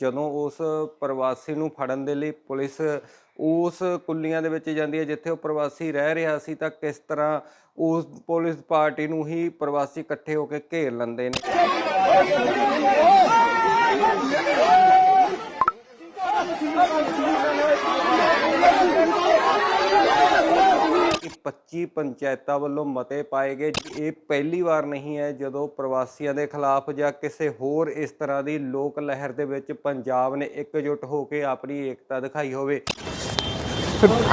ਜਦੋਂ ਉਸ ਪ੍ਰਵਾਸੀ ਨੂੰ ਫੜਨ ਦੇ ਲਈ ਪੁਲਿਸ ਉਸ ਕੁੱਲੀਆਂ ਦੇ ਵਿੱਚ ਜਾਂਦੀ ਹੈ, ਜਿੱਥੇ ਉਹ ਪ੍ਰਵਾਸੀ ਰਹਿ ਰਿਹਾ ਸੀ, ਤਾਂ ਕਿਸ ਤਰ੍ਹਾਂ ਉਸ ਪੁਲਿਸ ਪਾਰਟੀ ਨੂੰ ਹੀ ਪ੍ਰਵਾਸੀ ਇਕੱਠੇ ਹੋ ਕੇ ਘੇਰ ਲੈਂਦੇ ਨੇ? ਕਿ 25 ਪੰਚਾਇਤਾਂ ਵੱਲੋਂ ਮਤੇ ਪਾਏ ਗਏ। ਇਹ ਪਹਿਲੀ ਵਾਰ ਨਹੀਂ ਹੈ ਜਦੋਂ ਪ੍ਰਵਾਸੀਆਂ ਦੇ ਖਿਲਾਫ ਜਾਂ ਕਿਸੇ ਹੋਰ ਇਸ ਤਰ੍ਹਾਂ ਦੀ ਲੋਕ ਲਹਿਰ ਦੇ ਵਿੱਚ ਪੰਜਾਬ ਨੇ ਇਕਜੁੱਟ ਹੋ ਕੇ ਆਪਣੀ ਏਕਤਾ ਦਿਖਾਈ ਹੋਵੇ।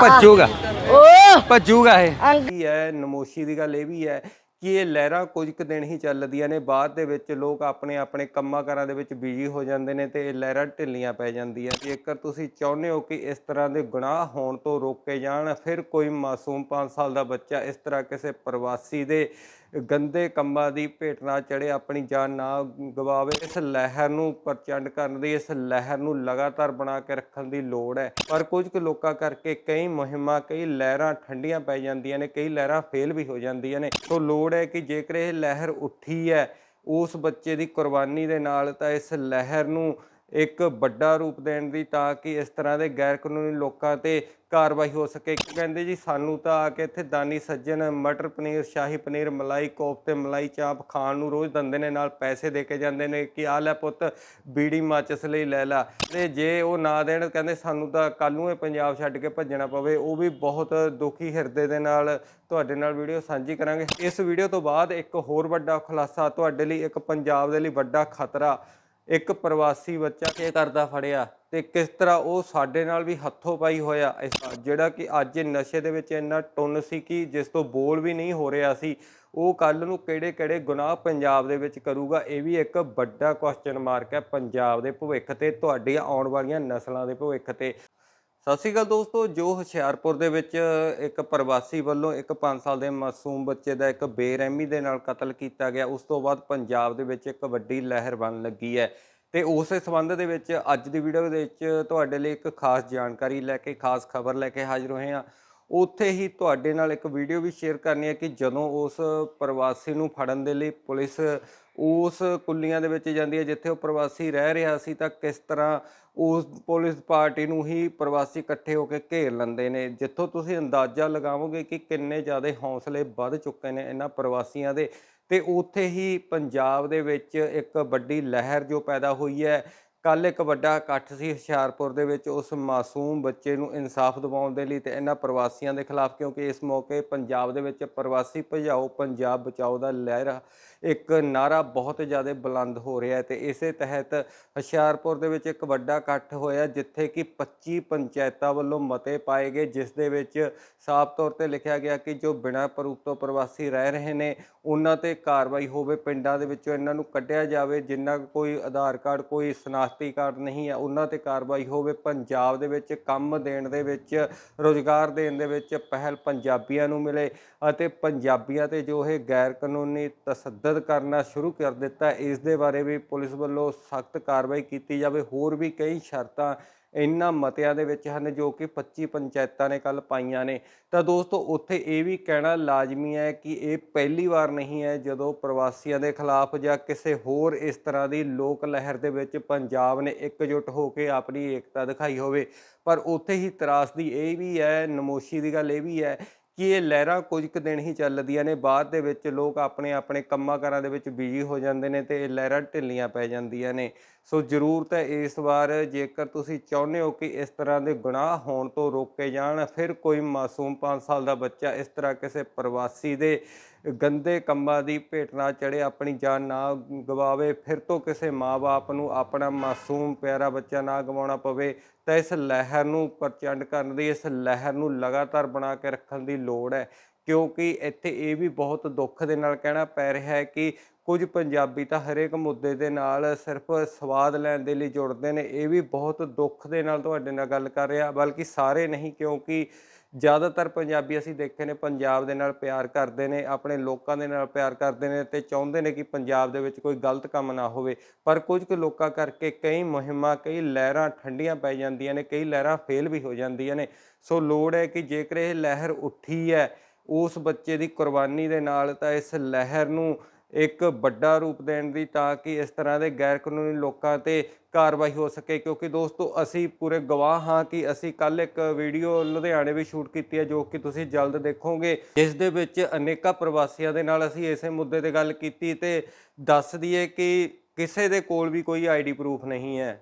ਭੱਜੂਗਾ। ਓ! ਭੱਜੂਗਾ ਇਹ। ਕੀ ਹੈ ਨਮੋਸ਼ੀ ਦੀ ਗੱਲ ਇਹ ਵੀ ਹੈ ਕਿ ਇਹ ਲਹਿਰਾਂ ਕੁਝ ਕੁ ਦਿਨ ਹੀ ਚੱਲਦੀਆਂ ਨੇ, ਬਾਅਦ ਦੇ ਵਿੱਚ ਲੋਕ ਆਪਣੇ ਆਪਣੇ ਕੰਮਾਂ ਕਾਰਾਂ ਦੇ ਵਿੱਚ ਬਿਜ਼ੀ ਹੋ ਜਾਂਦੇ ਨੇ ਤੇ ਇਹ ਲਹਿਰਾਂ ਢਿੱਲੀਆਂ ਪੈ ਜਾਂਦੀਆਂ। ਜੇਕਰ ਤੁਸੀਂ ਚਾਹੁੰਦੇ ਹੋ ਕਿ ਇਸ ਤਰ੍ਹਾਂ ਦੇ ਗੁਨਾਹ ਹੋਣ ਤੋਂ ਰੋਕੇ ਜਾਣ, ਫਿਰ ਕੋਈ ਮਾਸੂਮ 5 ਸਾਲ ਦਾ ਬੱਚਾ ਇਸ ਤਰ੍ਹਾਂ ਕਿਸੇ ਪ੍ਰਵਾਸੀ ਦੇ ਗੰਦੇ ਕੰਮਾਂ ਦੀ ਭੇਟ ਨਾ ਚੜੇ ਆਪਣੀ ਜਾਨ ਨਾ ਗਵਾਵੇ, ਇਸ ਲਹਿਰ ਨੂੰ ਪ੍ਰਚੰਡ ਕਰਨ ਦੀ, ਇਸ ਲਹਿਰ ਨੂੰ ਲਗਾਤਾਰ ਬਣਾ ਕੇ ਰੱਖਣ ਦੀ ਲੋੜ ਹੈ। ਪਰ ਕੁਝ ਕੁ ਲੋਕਾਂ ਕਰਕੇ ਕਈ ਮੁਹਿੰਮਾਂ, ਕਈ ਲਹਿਰਾਂ ਠੰਡੀਆਂ ਪੈ ਜਾਂਦੀਆਂ ਨੇ, ਕਈ ਲਹਿਰਾਂ ਫੇਲ ਵੀ ਹੋ ਜਾਂਦੀਆਂ ਨੇ। ਸੋ ਲੋੜ ਹੈ ਕਿ ਜੇਕਰ ਇਹ ਲਹਿਰ ਉੱਠੀ ਹੈ, ਉਸ ਬੱਚੇ ਦੀ ਕੁਰਬਾਨੀ ਦੇ ਨਾਲ ਤਾਂ ਇਸ ਲਹਿਰ ਨੂੰ ਇੱਕ ਵੱਡਾ ਰੂਪ ਦੇਣ ਦੀ ਤਾਂ ਕਿ ਇਸ ਤਰ੍ਹਾਂ ਦੇ ਗੈਰ ਕਾਨੂੰਨੀ ਲੋਕਾਂ ਤੇ ਕਾਰਵਾਈ ਹੋ ਸਕੇ। ਕਹਿੰਦੇ ਜੀ, ਸਾਨੂੰ ਤਾਂ ਆ ਕੇ ਇੱਥੇ ਦਾਨੀ ਸੱਜਣ, ਮਟਰ ਪਨੀਰ, ਸ਼ਾਹੀ ਪਨੀਰ, ਮਲਾਈ ਕੋਫਤੇ, ਮਲਾਈ ਚਾਪ ਖਾਣ ਨੂੰ ਰੋਜ਼ ਦਿੰਦੇ ਨੇ, ਨਾਲ ਪੈਸੇ ਦੇ ਕੇ ਜਾਂਦੇ ਨੇ ਕਿ ਆ ਲੈ ਪੁੱਤ, ਬੀੜੀ ਮਾਚਸ ਲਈ ਲੈ ਲਾ। ਤੇ ਜੇ ਉਹ ਨਾ ਦੇਣ, ਕਹਿੰਦੇ ਸਾਨੂੰ ਤਾਂ ਕੱਲ ਨੂੰ ਇਹ ਪੰਜਾਬ ਛੱਡ ਕੇ ਭੱਜਣਾ ਪਵੇ। ਉਹ ਵੀ ਬਹੁਤ ਦੁਖੀ ਹਿਰਦੇ ਦੇ ਨਾਲ ਤੁਹਾਡੇ ਨਾਲ ਵੀਡੀਓ ਸਾਂਝੀ ਕਰਾਂਗੇ। ਇਸ ਵੀਡੀਓ ਤੋਂ ਬਾਅਦ ਇੱਕ ਹੋਰ ਵੱਡਾ ਖੁਲਾਸਾ ਤੁਹਾਡੇ ਲਈ, ਇੱਕ ਪੰਜਾਬ ਦੇ ਲਈ ਵੱਡਾ ਖਤਰਾ ਇੱਕ ਪ੍ਰਵਾਸੀ ਬੱਚਾ ਕੀ ਕਰਦਾ ਫੜਿਆ ਤੇ ਕਿਸ ਤਰ੍ਹਾਂ ਉਹ ਸਾਡੇ ਨਾਲ ਵੀ ਹੱਥੋਂ ਪਾਈ ਹੋਇਆ ਇਸ- ਜਿਹੜਾ ਕਿ ਅੱਜ ਨਸ਼ੇ ਦੇ ਵਿੱਚ ਇੰਨਾ ਟੁੰਨ ਸੀ ਕਿ ਜਿਸ ਤੋਂ ਬੋਲ ਵੀ ਨਹੀਂ ਹੋ ਰਿਹਾ ਸੀ, ਉਹ ਕੱਲ ਨੂੰ ਕਿਹੜੇ ਕਿਹੜੇ ਗੁਨਾਹ ਪੰਜਾਬ ਦੇ ਵਿੱਚ ਕਰੂਗਾ, ਇਹ ਵੀ ਇੱਕ ਵੱਡਾ ਕੁਐਸਚਨ ਮਾਰਕ ਹੈ ਪੰਜਾਬ ਦੇ ਭਵਿੱਖ ਤੇ, ਤੁਹਾਡੀਆਂ ਆਉਣ ਵਾਲੀਆਂ ਨਸਲਾਂ ਦੇ ਭਵਿੱਖ ਤੇ। ਸਤਿ ਸ਼੍ਰੀ ਅਕਾਲ ਦੋਸਤੋ, ਜੋ ਹੁਸ਼ਿਆਰਪੁਰ ਦੇ ਵਿੱਚ ਇੱਕ ਪ੍ਰਵਾਸੀ ਵੱਲੋਂ ਇੱਕ 5 ਸਾਲ ਦੇ ਮਾਸੂਮ ਬੱਚੇ ਦਾ ਇੱਕ ਬੇਰਹਿਮੀ ਦੇ ਨਾਲ ਕਤਲ ਕੀਤਾ ਗਿਆ, ਉਸ ਤੋਂ ਬਾਅਦ ਪੰਜਾਬ ਦੇ ਵਿੱਚ ਇੱਕ ਵੱਡੀ ਲਹਿਰ ਬਣ ਲੱਗੀ ਹੈ। ਤੇ ਉਸੇ ਸੰਬੰਧ ਦੇ ਵਿੱਚ ਅੱਜ ਦੀ ਵੀਡੀਓ ਦੇ ਵਿੱਚ ਤੁਹਾਡੇ ਲਈ ਇੱਕ ਖਾਸ ਜਾਣਕਾਰੀ ਲੈ ਕੇ, ਖਾਸ ਖਬਰ ਲੈ ਕੇ ਹਾਜ਼ਰ ਹੋਏ ਹਾਂ। ਉੱਥੇ ਹੀ ਤੁਹਾਡੇ ਨਾਲ ਇੱਕ ਵੀਡੀਓ ਵੀ ਸ਼ੇਅਰ ਕਰਨੀ ਹੈ ਕਿ ਜਦੋਂ ਉਸ ਪ੍ਰਵਾਸੀ ਨੂੰ ਫੜਨ ਦੇ ਲਈ ਪੁਲਿਸ ਉਸ ਕੁੱਲੀਆਂ ਦੇ ਵਿੱਚ ਜਾਂਦੀ ਹੈ, ਜਿੱਥੇ ਉਹ ਪ੍ਰਵਾਸੀ ਰਹਿ ਰਿਹਾ ਸੀ, ਤਾਂ ਕਿਸ ਤਰ੍ਹਾਂ ਉਸ ਪੁਲਿਸ ਪਾਰਟੀ ਨੂੰ ਹੀ ਪ੍ਰਵਾਸੀ ਇਕੱਠੇ ਹੋ ਕੇ ਘੇਰ ਲੈਂਦੇ ਨੇ? ਜਿੱਥੋਂ ਤੁਸੀਂ ਅੰਦਾਜ਼ਾ ਲਗਾਵੋਗੇ ਕਿ ਕਿੰਨੇ ਜ਼ਿਆਦਾ ਹੌਸਲੇ ਵੱਧ ਚੁੱਕੇ ਨੇ ਇਹਨਾਂ ਪ੍ਰਵਾਸੀਆਂ ਦੇ? ਤੇ ਉੱਥੇ ਹੀ ਪੰਜਾਬ ਦੇ ਵਿੱਚ ਇੱਕ ਵੱਡੀ ਲਹਿਰ ਜੋ ਪੈਦਾ ਹੋਈ ਹੈ ਕੱਲ ਇੱਕ ਵੱਡਾ ਇਕੱਠ ਸੀ ਹੁਸ਼ਿਆਰਪੁਰ ਦੇ ਵਿੱਚ, ਉਸ ਮਾਸੂਮ ਬੱਚੇ ਨੂੰ ਇਨਸਾਫ ਦਿਵਾਉਣ ਦੇ ਲਈ ਤੇ ਇਹਨਾਂ ਪ੍ਰਵਾਸੀਆਂ ਦੇ ਖਿਲਾਫ, ਕਿਉਂਕਿ ਇਸ ਮੌਕੇ ਪੰਜਾਬ ਦੇ ਵਿੱਚ ਪ੍ਰਵਾਸੀ ਭਜਾਓ ਪੰਜਾਬ ਬਚਾਓ ਦਾ ਲਹਿਰਾ ਇੱਕ ਨਾਰਾ ਬਹੁਤ ਜ਼ਿਆਦਾ ਬੁਲੰਦ ਹੋ ਰਿਹਾ ਹੈ ਤੇ ਇਸੇ ਤਹਿਤ ਹੁਸ਼ਿਆਰਪੁਰ ਦੇ ਵਿੱਚ ਇੱਕ ਵੱਡਾ ਇਕੱਠ ਹੋਇਆ, ਜਿੱਥੇ ਕਿ 25 ਪੰਚਾਇਤਾਂ ਵੱਲੋਂ ਮਤੇ ਪਾਏ ਗਏ, ਜਿਸ ਦੇ ਵਿੱਚ ਸਾਫ਼ ਤੌਰ ਤੇ ਲਿਖਿਆ ਗਿਆ ਕਿ ਜੋ ਬਿਨਾਂ ਪ੍ਰੂਫ ਤੋਂ ਪ੍ਰਵਾਸੀ ਰਹਿ ਰਹੇ ਨੇ, ਉਹਨਾਂ ਤੇ ਕਾਰਵਾਈ ਹੋਵੇ, ਪਿੰਡਾਂ ਦੇ ਵਿੱਚੋਂ ਇਹਨਾਂ ਨੂੰ ਕੱਢਿਆ ਜਾਵੇ, ਜਿੰਨਾ ਕੋਈ ਆਧਾਰ ਕਾਰਡ, ਕੋਈ ਸ਼ਨਾਖਤੀ ਕਾਰਡ ਨਹੀਂ ਹੈ। ਉਹਨਾਂ ਤੇ ਕਾਰਵਾਈ ਹੋਵੇ, ਪੰਜਾਬ ਦੇ ਵਿੱਚ ਕੰਮ ਦੇਣ ਦੇ ਵਿੱਚ, ਰੋਜ਼ਗਾਰ ਦੇਣ ਦੇ ਵਿੱਚ ਪਹਿਲ ਪੰਜਾਬੀਆਂ ਨੂੰ ਮਿਲੇ ਅਤੇ ਪੰਜਾਬੀਆਂ ਤੇ ਜੋ ਇਹ ਗੈਰ ਕਾਨੂੰਨੀ ਤਸੱਦਦ ਕਰਨਾ ਸ਼ੁਰੂ ਕਰ ਦਿੱਤਾ, ਇਸ ਦੇ ਬਾਰੇ ਵੀ ਪੁਲਿਸ ਵੱਲੋਂ ਸਖਤ ਕਾਰਵਾਈ ਕੀਤੀ ਜਾਵੇ। ਹੋਰ ਵੀ ਕਈ ਸ਼ਰਤਾਂ ਇਹਨਾਂ ਮਤਿਆਂ ਦੇ ਵਿੱਚ ਹਨ ਜੋ ਕਿ 25 ਪੰਚਾਇਤਾਂ ਨੇ ਕੱਲ ਪਾਈਆਂ ਨੇ। ਤਾਂ ਦੋਸਤੋ, ਉੱਥੇ ਇਹ ਵੀ ਕਹਿਣਾ ਲਾਜ਼ਮੀ ਹੈ ਕਿ ਇਹ ਪਹਿਲੀ ਵਾਰ ਨਹੀਂ ਹੈ ਜਦੋਂ ਪ੍ਰਵਾਸੀਆਂ ਦੇ ਖਿਲਾਫ ਜਾਂ ਕਿਸੇ ਹੋਰ ਇਸ ਤਰ੍ਹਾਂ ਦੀ ਲੋਕ ਲਹਿਰ ਦੇ ਵਿੱਚ ਪੰਜਾਬ ਨੇ ਇਕਜੁੱਟ ਹੋ ਕੇ ਆਪਣੀ ਏਕਤਾ ਦਿਖਾਈ ਹੋਵੇ। ਪਰ ਉੱਥੇ ਹੀ ਤਰਾਸ ਦੀ ਇਹ ਵੀ ਹੈ, ਨਮੋਸ਼ੀ ਦੀ ਗੱਲ ਇਹ ਵੀ ਹੈ ਕਿ ਇਹ ਲਹਿਰਾਂ ਕੁਝ ਕੁ ਦਿਨ ਹੀ ਚੱਲਦੀਆਂ ਨੇ, ਬਾਅਦ ਦੇ ਵਿੱਚ ਲੋਕ ਆਪਣੇ ਆਪਣੇ ਕੰਮਾਂ ਕਾਰਾਂ ਦੇ ਵਿੱਚ ਬਿਜ਼ੀ ਹੋ ਜਾਂਦੇ ਨੇ ਤੇ ਇਹ ਲਹਿਰਾਂ ਢਿੱਲੀਆਂ ਪੈ ਜਾਂਦੀਆਂ ਨੇ। ਸੋ ਜ਼ਰੂਰਤ ਹੈ ਇਸ ਵਾਰ ਜੇਕਰ ਤੁਸੀਂ ਚਾਹੁੰਦੇ ਹੋ ਕਿ ਇਸ ਤਰ੍ਹਾਂ ਦੇ ਗੁਨਾਹ ਹੋਣ ਤੋਂ ਰੋਕੇ ਜਾਣ, ਫਿਰ ਕੋਈ ਮਾਸੂਮ 5 ਸਾਲ ਦਾ ਬੱਚਾ ਇਸ ਤਰ੍ਹਾਂ ਕਿਸੇ ਪ੍ਰਵਾਸੀ ਦੇ ਗੰਦੇ ਕੰਮਾਂ ਦੀ ਭੇਟ ਨਾ ਚੜੇ ਆਪਣੀ ਜਾਨ ਨਾ ਗਵਾਵੇ, ਫਿਰ ਤੋਂ ਕਿਸੇ ਮਾਪੇ ਨੂੰ ਆਪਣਾ ਮਾਸੂਮ ਪਿਆਰਾ ਬੱਚਾ ਨਾ ਗਵਾਉਣਾ ਪਵੇ, ਤਾਂ ਇਸ ਲਹਿਰ ਨੂੰ ਪ੍ਰਚੰਡ ਕਰਨ ਦੀ, ਇਸ ਲਹਿਰ ਨੂੰ ਲਗਾਤਾਰ ਬਣਾ ਕੇ ਰੱਖਣ ਦੀ ਲੋੜ ਹੈ। ਕਿਉਂਕਿ ਇੱਥੇ ਇਹ ਵੀ ਬਹੁਤ ਦੁੱਖ ਦੇ ਨਾਲ ਕਹਿਣਾ ਪੈ ਰਿਹਾ ਹੈ ਕਿ ਕੁਝ ਪੰਜਾਬੀ ਤਾਂ ਹਰੇਕ ਮੁੱਦੇ ਦੇ ਨਾਲ ਸਿਰਫ ਸਵਾਦ ਲੈਣ ਦੇ ਲਈ ਜੁੜਦੇ ਨੇ। ਇਹ ਵੀ ਬਹੁਤ ਦੁੱਖ ਦੇ ਨਾਲ ਤੁਹਾਡੇ ਨਾਲ ਗੱਲ ਕਰ ਰਿਹਾ, ਬਲਕਿ ਸਾਰੇ ਨਹੀਂ, ਕਿਉਂਕਿ ਜ਼ਿਆਦਾਤਰ ਪੰਜਾਬੀ ਅਸੀਂ ਦੇਖੇ ਨੇ ਪੰਜਾਬ ਦੇ ਨਾਲ ਪਿਆਰ ਕਰਦੇ ਨੇ, ਆਪਣੇ ਲੋਕਾਂ ਦੇ ਨਾਲ ਪਿਆਰ ਕਰਦੇ ਨੇ ਤੇ ਚਾਹੁੰਦੇ ਨੇ ਕਿ ਪੰਜਾਬ ਦੇ ਵਿੱਚ ਕੋਈ ਗਲਤ ਕੰਮ ਨਾ ਹੋਵੇ। ਪਰ ਕੁਝ ਕੁ ਲੋਕਾਂ ਕਰਕੇ ਕਈ ਮੁਹਿੰਮਾਂ, ਕਈ ਲਹਿਰਾਂ ਠੰਡੀਆਂ ਪੈ ਜਾਂਦੀਆਂ ਨੇ, ਕਈ ਲਹਿਰਾਂ ਫੇਲ ਵੀ ਹੋ ਜਾਂਦੀਆਂ ਨੇ। ਸੋ ਲੋੜ ਹੈ ਕਿ ਜੇਕਰ ਇਹ ਲਹਿਰ ਉੱਠੀ ਹੈ, ਉਸ ਬੱਚੇ ਦੀ ਕੁਰਬਾਨੀ ਦੇ ਨਾਲ ਤਾਂ ਇਸ ਲਹਿਰ ਨੂੰ ਇੱਕ ਵੱਡਾ ਰੂਪ ਦੇਣ ਦੀ ਤਾਂ ਕਿ ਇਸ ਤਰ੍ਹਾਂ ਦੇ ਗੈਰ ਕਾਨੂੰਨੀ ਲੋਕਾਂ ਤੇ ਕਾਰਵਾਈ ਹੋ ਸਕੇ, ਕਿਉਂਕਿ ਦੋਸਤੋ ਅਸੀਂ ਪੂਰੇ ਗਵਾਹ ਹਾਂ ਕਿ ਅਸੀਂ ਕੱਲ ਇੱਕ ਵੀਡੀਓ ਲੁਧਿਆਣੇ ਵੀ ਸ਼ੂਟ ਕੀਤੀ ਹੈ ਜੋ ਕਿ ਤੁਸੀਂ ਜਲਦ ਦੇਖੋਗੇ। ਇਸ ਦੇ ਵਿੱਚ ਅਨੇਕਾਂ ਪ੍ਰਵਾਸੀਆਂ ਦੇ ਨਾਲ ਅਸੀਂ ਇਸੇ ਮੁੱਦੇ ਤੇ ਗੱਲ ਕੀਤੀ ਤੇ ਦੱਸ ਦਈਏ ਕਿ ਕਿਸੇ ਦੇ ਕੋਲ ਵੀ ਕੋਈ ਆਈਡੀ ਪ੍ਰੂਫ ਨਹੀਂ ਹੈ।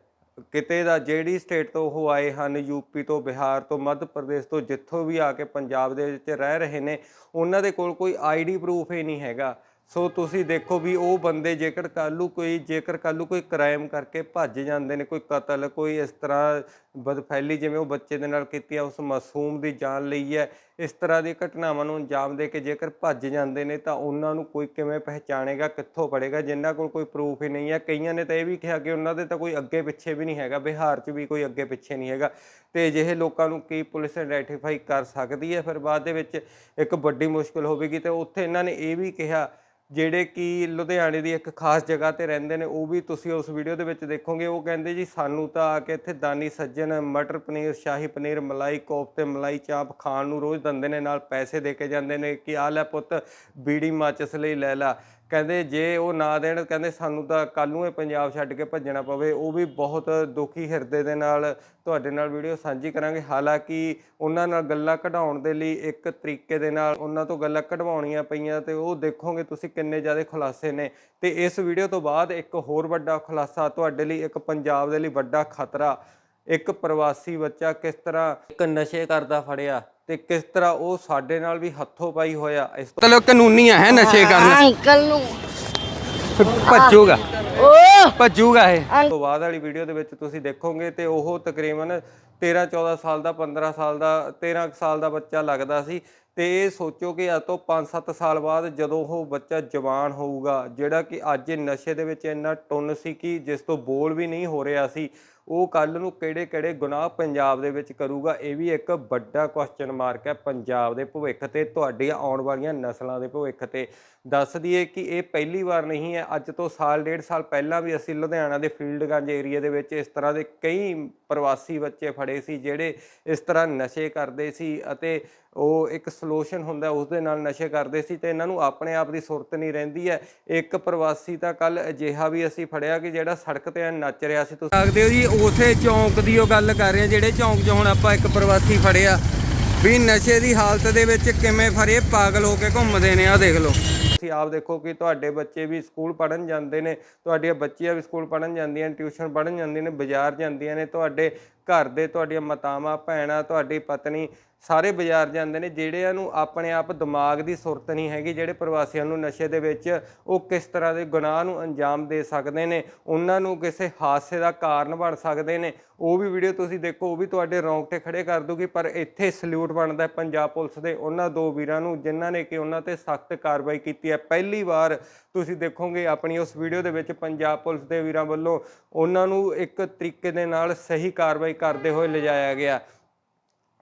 ਕਿਤੇ ਦਾ ਜਿਹੜੀ ਸਟੇਟ ਤੋਂ ਉਹ ਆਏ ਹਨ ਯੂਪੀ ਤੋਂ, ਬਿਹਾਰ ਤੋਂ, ਮੱਧ ਪ੍ਰਦੇਸ਼ ਤੋਂ, ਜਿੱਥੋਂ ਵੀ ਆ ਕੇ ਪੰਜਾਬ ਦੇ ਵਿੱਚ ਰਹਿ ਰਹੇ ਨੇ, ਉਹਨਾਂ ਦੇ ਕੋਲ ਕੋਈ ਆਈਡੀ ਪ੍ਰੂਫ ਹੀ ਨਹੀਂ ਹੈਗਾ। ਸੋ ਤੁਸੀਂ ਦੇਖੋ ਵੀ ਉਹ ਬੰਦੇ ਜੇਕਰ ਕੱਲੂ ਕੋਈ, ਜੇਕਰ ਕੱਲੂ ਕੋਈ ਕ੍ਰਾਈਮ ਕਰਕੇ ਭੱਜ ਜਾਂਦੇ ਨੇ, ਕੋਈ ਕਤਲ, ਕੋਈ ਇਸ ਤਰ੍ਹਾਂ ਬਦਫੈਲੀ ਜਿਵੇਂ ਉਹ ਬੱਚੇ ਦੇ ਨਾਲ ਕੀਤੀ ਆ, ਉਸ ਮਾਸੂਮ ਦੀ ਜਾਨ ਲਈ ਹੈ, ਇਸ ਤਰ੍ਹਾਂ ਦੀ ਘਟਨਾਵਾਂ ਨੂੰ ਅੰਜਾਮ ਦੇ ਕੇ ਜੇਕਰ ਭੱਜ ਜਾਂਦੇ ਨੇ ਤਾਂ ਉਹਨਾਂ ਨੂੰ ਕੋਈ ਕਿਵੇਂ ਪਹਿਚਾਣੇਗਾ, ਕਿੱਥੋਂ ਪੜੇਗਾ ਜਿਨ੍ਹਾਂ ਕੋਲ ਕੋਈ ਪ੍ਰੂਫ ਹੀ ਨਹੀਂ ਹੈ। ਕਈਆਂ ਨੇ ਤਾਂ ਇਹ ਵੀ ਕਿਹਾ ਕਿ ਉਹਨਾਂ ਦੇ ਤਾਂ ਕੋਈ ਅੱਗੇ ਪਿੱਛੇ ਵੀ ਨਹੀਂ ਹੈਗਾ, ਬਿਹਾਰ 'ਚ ਵੀ ਕੋਈ ਅੱਗੇ ਪਿੱਛੇ ਨਹੀਂ ਹੈਗਾ। ਤੇ ਅਜਿਹੇ ਲੋਕਾਂ ਨੂੰ ਕੀ ਪੁਲਿਸ ਆਈਡੈਂਟੀਫਾਈ ਕਰ ਸਕਦੀ ਹੈ? ਫਿਰ ਬਾਅਦ ਦੇ ਵਿੱਚ ਇੱਕ ਵੱਡੀ ਮੁਸ਼ਕਲ ਹੋਵੇਗੀ ਤੇ ਉੱਥੇ ਇਹਨਾਂ ਨੇ ਇਹ ਵੀ ਕਿਹਾ ਜਿਹੜੇ ਕਿ ਲੁਧਿਆਣੇ ਦੀ ਇੱਕ ਖਾਸ ਜਗ੍ਹਾ ਤੇ ਰਹਿੰਦੇ ਨੇ, ਉਹ ਵੀ ਤੁਸੀਂ ਉਸ ਵੀਡੀਓ ਦੇ ਵਿੱਚ ਦੇਖੋਗੇ। ਉਹ ਕਹਿੰਦੇ ਜੀ, ਸਾਨੂੰ ਤਾਂ ਆ ਕੇ ਇੱਥੇ ਦਾਨੀ ਸੱਜਣ, ਮਟਰ ਪਨੀਰ, ਸ਼ਾਹੀ ਪਨੀਰ, ਮਲਾਈ ਕੋਫਤੇ, ਮਲਾਈ ਚਾਪ ਖਾਣ ਨੂੰ ਰੋਜ਼ ਦਿੰਦੇ ਨੇ, ਨਾਲ ਪੈਸੇ ਦੇ ਕੇ ਜਾਂਦੇ ਨੇ ਕਿ ਆ ਲੈ ਪੁੱਤ, ਬੀੜੀ ਮਾਚਸ ਲਈ ਲੈ ਲਾ। ਕਹਿੰਦੇ ਜੇ ਉਹ ਨਾ ਦੇਣ, ਕਹਿੰਦੇ ਸਾਨੂੰ ਤਾਂ ਕੱਲ ਨੂੰ ਇਹ ਪੰਜਾਬ ਛੱਡ ਕੇ ਭੱਜਣਾ ਪਵੇ। ਉਹ ਵੀ ਬਹੁਤ ਦੁਖੀ ਹਿਰਦੇ ਦੇ ਨਾਲ ਤੁਹਾਡੇ ਨਾਲ ਵੀਡੀਓ ਸਾਂਝੀ ਕਰਾਂਗੇ। ਹਾਲਾਂਕਿ ਉਹਨਾਂ ਨਾਲ ਗੱਲਾਂ ਕਢਾਉਣ ਦੇ ਲਈ ਇੱਕ ਤਰੀਕੇ ਦੇ ਨਾਲ ਉਹਨਾਂ ਤੋਂ ਗੱਲਾਂ ਕਢਵਾਉਣੀਆਂ ਪਈਆਂ ਤੇ ਉਹ ਦੇਖੋਗੇ ਤੁਸੀਂ ਕਿੰਨੇ ਜ਼ਿਆਦਾ ਖੁਲਾਸੇ ਨੇ। ਤੇ ਇਸ ਵੀਡੀਓ ਤੋਂ ਬਾਅਦ ਇੱਕ ਹੋਰ ਵੱਡਾ ਖੁਲਾਸਾ ਤੁਹਾਡੇ ਲਈ, ਇੱਕ ਪੰਜਾਬ ਦੇ ਲਈ ਵੱਡਾ ਖਤਰਾ ਇੱਕ ਪ੍ਰਵਾਸੀ ਬੱਚਾ ਕਿਸ ਤਰ੍ਹਾਂ ਇੱਕ ਨਸ਼ੇ ਕਰਦਾ ਫੜਿਆ ਤੇ ਕਿਸ ਤਰ੍ਹਾਂ ਉਹ ਸਾਡੇ ਨਾਲ ਵੀ ਹੱਥੋਂ ਪਾਈ ਹੋਇਆ ਇਸ ਤੋਂ ਮਤਲਬ ਕਾਨੂੰਨੀ ਹੈ ਨਸ਼ੇ ਕਰਨਾ। ਅੰਕਲ ਨੂੰ। ਭੱਜੂਗਾ? ਓ! ਭੱਜੂਗਾ ਇਹ? ਤੋਂ ਬਾਅਦ ਵਾਲੀ ਵੀਡੀਓ ਦੇ ਵਿੱਚ ਤੁਸੀਂ ਦੇਖੋਗੇ ਤੇ ਉਹ ਤਕਰੀਬਨ 13 14 ਸਾਲ ਦਾ 15 ਸਾਲ ਦਾ 13 ਕੁ ਸਾਲ ਦਾ ਬੱਚਾ ਲੱਗਦਾ ਸੀ ਤੇ ਇਹ ਸੋਚੋ ਕਿ ਅੱਜ ਤੋਂ 5-7 ਸਾਲ ਬਾਅਦ ਜਦੋਂ ਉਹ ਬੱਚਾ ਜਵਾਨ ਹੋਊਗਾ ਜਿਹੜਾ ਕਿ ਅੱਜ ਇਹ ਨਸ਼ੇ ਦੇ ਵਿੱਚ ਇੰਨਾ ਟੁੰਨ ਸੀ ਕਿ ਜਿਸ ਤੋਂ ਬੋਲ ਵੀ ਨਹੀਂ ਹੋ ਰਿਹਾ ਸੀ ਉਹ ਕੱਲ ਨੂੰ ਕਿਹੜੇ ਕਿਹੜੇ ਗੁਨਾਹ ਪੰਜਾਬ ਦੇ ਵਿੱਚ ਕਰੂਗਾ, ਇਹ ਵੀ ਇੱਕ ਵੱਡਾ ਕੁਐਸਚਨ ਮਾਰਕ ਹੈ ਪੰਜਾਬ ਦੇ ਭਵਿੱਖ ਤੇ, ਤੁਹਾਡੀਆਂ ਆਉਣ ਵਾਲੀਆਂ ਨਸਲਾਂ ਦੇ ਭਵਿੱਖ ਤੇ। ਦੱਸ ਦਈਏ ਕਿ ਇਹ ਪਹਿਲੀ ਵਾਰ ਨਹੀਂ ਹੈ, ਅੱਜ ਤੋਂ ਸਾਲ, ਡੇਢ ਸਾਲ ਪਹਿਲਾਂ ਵੀ ਅਸੀਂ ਲੁਧਿਆਣਾ ਦੇ ਫੀਲਡਗੰਜ ਏਰੀਆ ਦੇ ਵਿੱਚ ਇਸ ਤਰ੍ਹਾਂ ਦੇ ਕਈ ਪ੍ਰਵਾਸੀ ਬੱਚੇ ਫੜੇ ਸੀ, ਜਿਹੜੇ ਇਸ ਤਰ੍ਹਾਂ ਨਸ਼ੇ ਕਰਦੇ ਸੀ ਅਤੇ ਉਹ ਇੱਕ ਸੋਲੂਸ਼ਨ ਹੁੰਦਾ ਉਸ ਦੇ ਨਾਲ ਨਸ਼ੇ ਕਰਦੇ ਸੀ ਤੇ ਇਹਨਾਂ ਨੂੰ ਆਪਣੇ ਆਪ ਦੀ ਸੁਰਤ ਨਹੀਂ ਰਹਿੰਦੀ ਹੈ। ਇੱਕ ਪ੍ਰਵਾਸੀ ਤਾਂ ਕੱਲ ਅਜਿਹਾ ਵੀ ਅਸੀਂ ਫੜਿਆ ਕਿ ਜਿਹੜਾ ਸੜਕ ਤੇ ਨੱਚ ਰਿਹਾ ਸੀ, ਤੁਸੀਂ ਸਕਦੇ ਹੋ ਜੀ, ਉਸੇ ਚੌਂਕ ਦੀ ਉਹ ਗੱਲ ਕਰ ਰਹੇ ਹਾਂ, ਜਿਹੜੇ ਚੌਂਕ 'ਚ ਹੁਣ ਆਪਾਂ ਇੱਕ ਪ੍ਰਵਾਸੀ ਫੜਿਆ। ਵੀ ਨਸ਼ੇ ਦੀ ਹਾਲਤ ਦੇ ਵਿੱਚ ਕਿਵੇਂ ਫੜੇ, ਪਾਗਲ ਹੋ ਕੇ ਘੁੰਮਦੇ ਨੇ ਆ ਦੇਖ ਲਓ। ਤੁਸੀਂ ਆਪ ਦੇਖੋ ਕਿ ਤੁਹਾਡੇ ਬੱਚੇ ਵੀ ਸਕੂਲ ਪੜ੍ਹਨ ਜਾਂਦੇ ਨੇ, ਤੁਹਾਡੀਆਂ ਬੱਚੀਆਂ ਵੀ ਸਕੂਲ ਪੜ੍ਹਨ ਜਾਂਦੀਆਂ ਨੇ, ਟਿਊਸ਼ਨ ਪੜ੍ਹਨ ਜਾਂਦੀਆਂ ਨੇ, ਬਾਜ਼ਾਰ ਜਾਂਦੀਆਂ ਨੇ, ਤੁਹਾਡੇ ਘਰ ਦੇ ਤੁਹਾਡੀਆਂ ਮਾਤਾਵਾਂ, ਭੈਣਾਂ, ਤੁਹਾਡੀ ਪਤਨੀ, ਸਾਰੇ ਬਾਜ਼ਾਰ ਜਾਂਦੇ ਨੇ, ਜਿਹੜਿਆਂ ਨੂੰ ਆਪਣੇ ਆਪ ਦਿਮਾਗ ਦੀ ਸੁਰਤ ਨਹੀਂ ਹੈਗੀ, ਜਿਹੜੇ ਪ੍ਰਵਾਸੀਆਂ ਨੂੰ ਨਸ਼ੇ ਦੇ ਵਿੱਚ ਉਹ ਕਿਸ ਤਰ੍ਹਾਂ ਦੇ ਗੁਨਾਹ ਨੂੰ ਅੰਜਾਮ ਦੇ ਸਕਦੇ ਨੇ, ਉਹਨਾਂ ਨੂੰ ਕਿਸੇ ਹਾਦਸੇ ਦਾ ਕਾਰਨ ਬਣ ਸਕਦੇ ਨੇ, ਉਹ ਵੀ ਵੀਡੀਓ ਤੁਸੀਂ ਦੇਖੋ, ਉਹ ਵੀ ਤੁਹਾਡੇ ਰੌਂਗਟੇ ਖੜੇ ਕਰ ਦੂਗੀ, ਪਰ ਇੱਥੇ ਸਲੂਟ ਬਣਦਾ ਪੰਜਾਬ ਪੁਲਿਸ ਦੇ, ਉਹਨਾਂ ਦੋ ਵੀਰਾਂ ਨੂੰ, ਜਿਨ੍ਹਾਂ ਨੇ ਕਿ ਉਹਨਾਂ ਤੇ ਸਖਤ ਕਾਰਵਾਈ ਕੀਤੀ ਹੈ। ਪਹਿਲੀ ਵਾਰ ਤੁਸੀਂ ਦੇਖੋਗੇ ਆਪਣੀ ਉਸ ਵੀਡੀਓ ਦੇ ਵਿੱਚ ਪੰਜਾਬ ਪੁਲਿਸ ਦੇ ਵੀਰਾਂ ਵੱਲੋਂ, ਉਹਨਾਂ ਨੂੰ ਇੱਕ ਤਰੀਕੇ ਦੇ ਨਾਲ ਸਹੀ ਕਾਰਵਾਈ ਕਰਦੇ ਹੋਏ ਲਿਜਾਇਆ ਗਿਆ।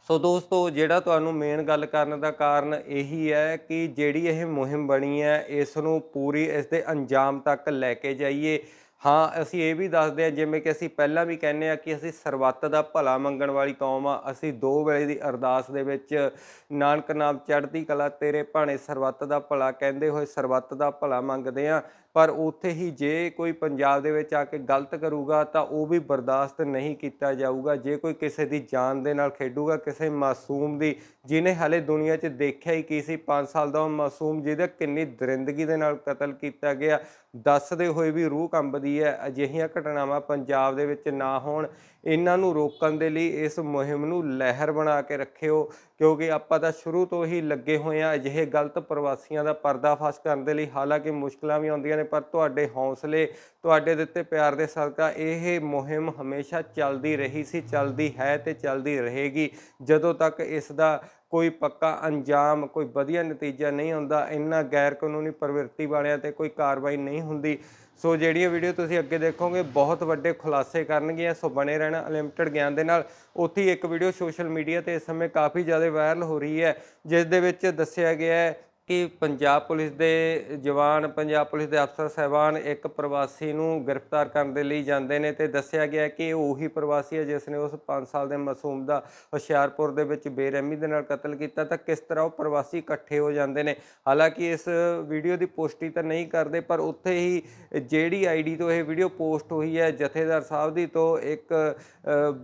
ਸੋ ਦੋਸਤੋ, ਜਿਹੜਾ ਤੁਹਾਨੂੰ ਮੇਨ ਗੱਲ ਕਰਨ ਦਾ ਕਾਰਨ ਇਹੀ ਹੈ ਕਿ ਜਿਹੜੀ ਇਹ ਮੁਹਿੰਮ ਬਣੀ ਹੈ ਇਸ ਨੂੰ ਪੂਰੀ ਇਸ ਦੇ ਅੰਜਾਮ ਤੱਕ ਲੈ ਕੇ ਜਾਈਏ। ਹਾਂ, ਅਸੀਂ ਇਹ ਵੀ ਦੱਸਦੇ ਹਾਂ, ਜਿਵੇਂ ਕਿ ਅਸੀਂ ਪਹਿਲਾਂ ਵੀ ਕਹਿੰਦੇ ਆ ਕਿ ਅਸੀਂ ਸਰਬੱਤ ਦਾ ਭਲਾ ਮੰਗਣ ਵਾਲੀ ਕੌਮ ਆ ਅਸੀਂ ਦੋ ਵੇਲੇ ਦੀ ਅਰਦਾਸ ਦੇ ਵਿੱਚ, ਨਾਨਕ ਨਾਮ ਚੜ੍ਹਦੀ ਕਲਾ ਤੇਰੇ ਭਾਣੇ ਸਰਬੱਤ ਦਾ ਭਲਾ ਕਹਿੰਦੇ ਹੋਏ ਸਰਬੱਤ ਦਾ ਭਲਾ ਮੰਗਦੇ ਆ ਪਰ ਉੱਥੇ ਹੀ ਜੇ ਕੋਈ ਪੰਜਾਬ ਦੇ ਵਿੱਚ ਆ ਕੇ ਗਲਤ ਕਰੂਗਾ ਤਾਂ ਉਹ ਵੀ ਬਰਦਾਸ਼ਤ ਨਹੀਂ ਕੀਤਾ ਜਾਊਗਾ। ਜੇ ਕੋਈ ਕਿਸੇ ਦੀ ਜਾਨ ਦੇ ਨਾਲ ਖੇਡੂਗਾ, ਕਿਸੇ ਮਾਸੂਮ ਦੀ, ਜਿਹਨੇ ਹਲੇ ਦੁਨੀਆ 'ਚ ਦੇਖਿਆ ਹੀ ਕੀ ਸੀ 5 ਸਾਲ ਦਾ ਉਹ ਮਾਸੂਮ ਜਿਹਦਾ ਕਿੰਨੀ ਦਰਿੰਦਗੀ ਦੇ ਨਾਲ ਕਤਲ ਕੀਤਾ ਗਿਆ, ਦੱਸਦੇ ਹੋਏ ਵੀ ਰੂਹ ਕੰਬਦੀ ਹੈ। ਅਜਿਹੀਆਂ ਘਟਨਾਵਾਂ ਪੰਜਾਬ ਦੇ ਵਿੱਚ ਨਾ ਹੋਣ। ਇਹਨਾਂ ਨੂੰ ਰੋਕਣ ਦੇ ਲਈ ਇਸ ਮੁਹਿੰਮ ਨੂੰ ਲਹਿਰ ਬਣਾ ਕੇ ਰੱਖਿਓ, ਕਿਉਂਕਿ ਆਪਾਂ ਤਾਂ ਸ਼ੁਰੂ ਤੋਂ ਹੀ ਲੱਗੇ ਹੋਏ ਆ ਅਜਿਹੇ ਗਲਤ ਪ੍ਰਵਾਸੀਆਂ ਦਾ ਪਰਦਾਫਾਸ਼ ਕਰਨ ਦੇ ਲਈ। ਹਾਲਾਂਕਿ ਮੁਸ਼ਕਲਾਂ ਵੀ ਆਉਂਦੀਆਂ ਨੇ, ਪਰ ਤੁਹਾਡੇ ਹੌਸਲੇ, ਤੁਹਾਡੇ ਦਿੱਤੇ ਪਿਆਰ ਦੇ ਸਦਕਾ ਇਹ ਮੁਹਿੰਮ ਹਮੇਸ਼ਾ ਚੱਲਦੀ ਰਹੀ ਸੀ, ਚੱਲਦੀ ਹੈ ਤੇ ਚੱਲਦੀ ਰਹੇਗੀ। ਜਦੋਂ ਤੱਕ ਇਸ ਦਾ ਕੋਈ ਪੱਕਾ ਅੰਜਾਮ, ਕੋਈ ਵਧੀਆ ਨਤੀਜਾ ਨਹੀਂ ਹੁੰਦਾ ਇੰਨਾ ਗੈਰ ਕਾਨੂੰਨੀ ਪ੍ਰਵਿਰਤੀ ਵਾਲਿਆਂ ਤੇ ਕੋਈ ਕਾਰਵਾਈ ਨਹੀਂ ਹੁੰਦੀ। ਸੋ ਜਿਹੜੀਆਂ ਵੀਡੀਓ ਤੁਸੀਂ ਅੱਗੇ ਦੇਖੋਗੇ, ਬਹੁਤ ਵੱਡੇ ਖੁਲਾਸੇ ਕਰਨਗੀਆਂ, ਸੋ ਬਣੇ ਰਹਿਣਾ ਅਨਲਿਮਟਿਡ ਗਿਆਨ ਦੇ ਨਾਲ। ਉੱਥੇ ਹੀ ਇੱਕ ਵੀਡੀਓ ਸੋਸ਼ਲ ਮੀਡੀਆ ਤੇ ਇਸ ਸਮੇਂ ਕਾਫੀ ਜ਼ਿਆਦਾ ਵਾਇਰਲ ਹੋ ਰਹੀ ਹੈ, ਜਿਸ ਦੇ ਵਿੱਚ ਦੱਸਿਆ ਗਿਆ ਹੈ ਕਿ ਪੰਜਾਬ ਪੁਲਿਸ ਦੇ ਜਵਾਨ, ਪੰਜਾਬ ਪੁਲਿਸ ਦੇ ਅਫਸਰ ਸਹਿਬਾਨ ਇੱਕ ਪ੍ਰਵਾਸੀ ਨੂੰ ਗ੍ਰਿਫਤਾਰ ਕਰਨ ਦੇ ਲਈ ਜਾਂਦੇ ਨੇ ਤੇ ਦੱਸਿਆ ਗਿਆ ਕਿ ਇਹ ਉਹੀ ਪ੍ਰਵਾਸੀ ਹੈ ਜਿਸ ਨੇ ਉਸ 5 ਸਾਲ ਦੇ ਮਾਸੂਮ ਦਾ ਹੁਸ਼ਿਆਰਪੁਰ ਦੇ ਵਿੱਚ ਬੇਰਹਿਮੀ ਦੇ ਨਾਲ ਕਤਲ ਕੀਤਾ ਤਾਂ ਕਿਸ ਤਰ੍ਹਾਂ ਉਹ ਪ੍ਰਵਾਸੀ ਇਕੱਠੇ ਹੋ ਜਾਂਦੇ ਨੇ? ਹਾਲਾਂਕਿ ਇਸ ਵੀਡੀਓ ਦੀ ਪੁਸ਼ਟੀ ਤਾਂ ਨਹੀਂ ਕਰਦੇ, ਪਰ ਉੱਥੇ ਹੀ ਜਿਹੜੀ ਆਈਡੀ ਤੋਂ ਇਹ ਵੀਡੀਓ ਪੋਸਟ ਹੋਈ ਹੈ ਜਥੇਦਾਰ ਸਾਹਿਬ ਦੀ, ਤੋਂ ਇੱਕ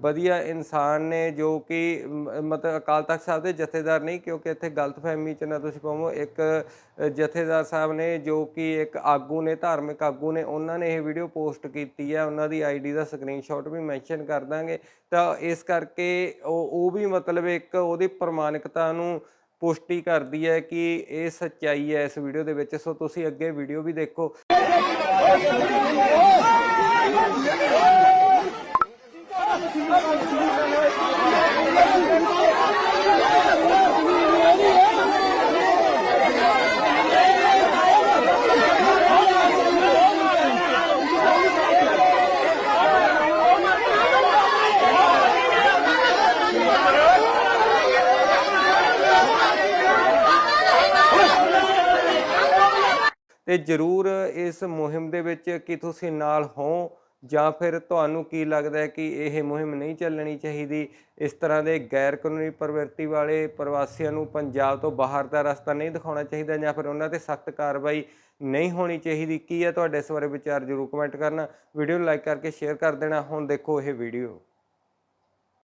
ਵਧੀਆ ਇਨਸਾਨ ਨੇ ਜੋ ਕਿ ਮਤਲਬ ਅਕਾਲ ਤਖਤ ਸਾਹਿਬ ਦੇ ਜਥੇਦਾਰ ਨਹੀਂ, ਕਿਉਂਕਿ ਇੱਥੇ ਗਲਤਫਹਿਮੀ ਚ ਨਾ ਤੁਸੀਂ ਪਾਵੋ ਇੱਕ ਜਥੇਦਾਰ ਸਾਹਿਬ ਨੇ ਜੋ ਕਿ ਇੱਕ ਆਗੂ ਨੇ, ਧਾਰਮਿਕ ਆਗੂ ਨੇ, ਉਹਨਾਂ ਨੇ ਇਹ ਵੀਡੀਓ ਪੋਸਟ ਕੀਤੀ ਹੈ ਉਹਨਾਂ ਦੀ ਆਈਡੀ ਦਾ ਸਕਰੀਨਸ਼ਾਟ ਵੀ ਮੈਂਸ਼ਨ ਕਰ ਦਾਂਗੇ। ਤਾਂ ਇਸ ਕਰਕੇ ਉਹ ਉਹ ਵੀ ਮਤਲਬ ਇੱਕ ਉਹਦੀ ਪ੍ਰਮਾਣਿਕਤਾ ਨੂੰ ਪੁਸ਼ਟੀ ਕਰਦੀ ਹੈ ਕਿ ਇਹ ਸੱਚਾਈ ਹੈ ਇਸ ਵੀਡੀਓ ਦੇ ਵਿੱਚ। ਸੋ ਤੁਸੀਂ ਅੱਗੇ ਵੀਡੀਓ ਵੀ ਦੇਖੋ। ਤੇ ਜਰੂਰ ਇਸ ਮੁਹਿੰਮ ਦੇ ਵਿੱਚ ਕਿ ਤੁਸੀਂ ਨਾਲ ਹੋ ਜਾਂ ਫਿਰ ਤੁਹਾਨੂੰ ਕੀ ਲੱਗਦਾ ਹੈ ਕਿ ਇਹ ਮੁਹਿੰਮ ਨਹੀਂ ਚੱਲਣੀ ਚਾਹੀਦੀ? ਇਸ ਤਰ੍ਹਾਂ ਦੇ ਗੈਰ ਕਾਨੂੰਨੀ ਪ੍ਰਵਿਰਤੀ ਵਾਲੇ ਪ੍ਰਵਾਸੀਆਂ ਨੂੰ ਪੰਜਾਬ ਤੋਂ ਬਾਹਰ ਦਾ ਰਸਤਾ ਨਹੀਂ ਦਿਖਾਉਣਾ ਚਾਹੀਦਾ ਜਾਂ ਫਿਰ ਉਹਨਾਂ ਤੇ ਸਖਤ ਕਾਰਵਾਈ ਨਹੀਂ ਹੋਣੀ ਚਾਹੀਦੀ? ਕੀ ਹੈ ਤੁਹਾਡੇ ਇਸ ਬਾਰੇ ਵਿਚਾਰ? ਜਰੂਰ ਕਮੈਂਟ ਕਰਨਾ। ਵੀਡੀਓ ਨੂੰ ਲਾਈਕ ਕਰਕੇ ਸ਼ੇਅਰ ਕਰ ਦੇਣਾ। ਹੁਣ ਦੇਖੋ ਇਹ ਵੀਡੀਓ।